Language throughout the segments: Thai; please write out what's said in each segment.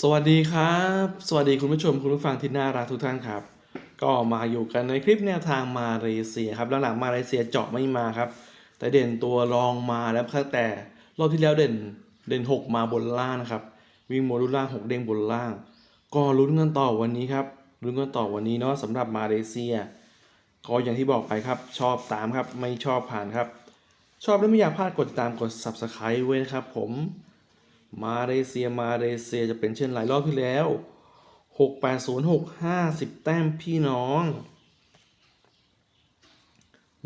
สวัสดีครับ สวัสดีคุณผู้ชมคุณผู้ฟังที่น่ารักทุกท่านครับ ก็มาอยู่กันในคลิปแนวทางมาเลเซียครับแล้วหลังมาเลเซียเจาะไม่มาครับ แต่เด่นตัวรองมาแล้วตั้งแต่รอบที่แล้วเด่นเด่น 6 มาบนล่างนะครับ วิ่งโมดูล่าง6เด้งบนล่าง ก็ลุ้นกันต่อวันนี้ครับลุ้นกันต่อวันนี้เนาะสำหรับมาเลเซีย ก็อย่างที่บอกไปครับ ชอบตามครับไม่ชอบผ่านครับ ชอบและไม่อยากพลาดกดติดตามกด subscribe ไว้นะครับผม มาเลเซียมาเลเซียจะเป็นเช่นไรรอบที่แล้ว 6 8 0 650 แต้มพี่น้อง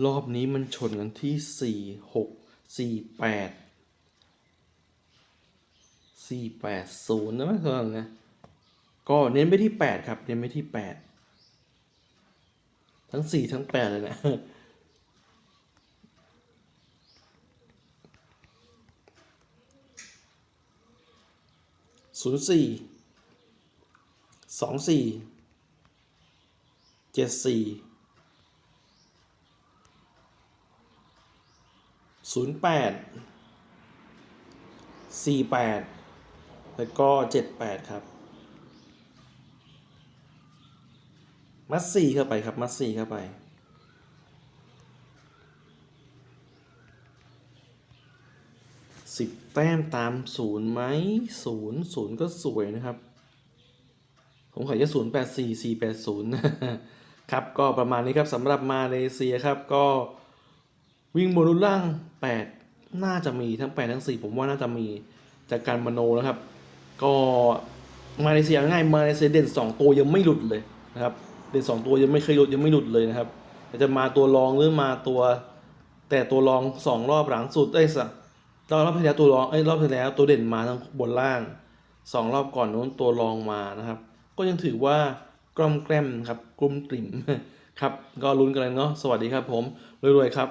รอบนี้มันชนกันที่ 4 6 4 8 4 8 0นะไม่เท่าไหร่นะก็เน้นไปที่ 8 ครับ เน้นไปที่ 8 ทั้ง 4 ทั้ง 8 เลยนะ ศูนย์สี่สองสี่เจ็ดสี่ศูนย์แปดสี่แปดแล้วก็เจ็ดแปดครับ มัดสี่เข้าไปครับ มัดสี่เข้าไป สิบแต้มตามศูนย์ไหมศูนย์ศูนย์ก็สวยนะครับ ผมขอจะศูนย์แปดสี่สี่แปดศูนย์ครับ ก็ประมาณนี้ครับสำหรับมาเลเซียครับ ก็วิ่งบนรุ่นล่างแปดน่าจะมีทั้งแปดทั้งสี่ผมว่าน่าจะมีจากการมโนนะครับ ก็มาเลเซียง่ายมาเลเซียเด่นสองตัวยังไม่หลุดเลยนะครับ เด่นสองตัวยังไม่เคยหลุดยังไม่หลุดเลยนะครับจะมาตัวรองหรือมาตัว แต่ตัวรองสองรอบหลังสุดได้สัก รอบรอบที่แล้วตัวรองเอ้ยรอบที่แล้วตัวเด่นมาทั้งบนล่างสองรอบก่อนนู้นตัวรองมานะครับ ก็ยังถือว่ากล่อมแกล้มครับกลุ่มกลิ่มครับ ก็ลุ้นกันเลยเนาะสวัสดีครับผมรวยๆครับ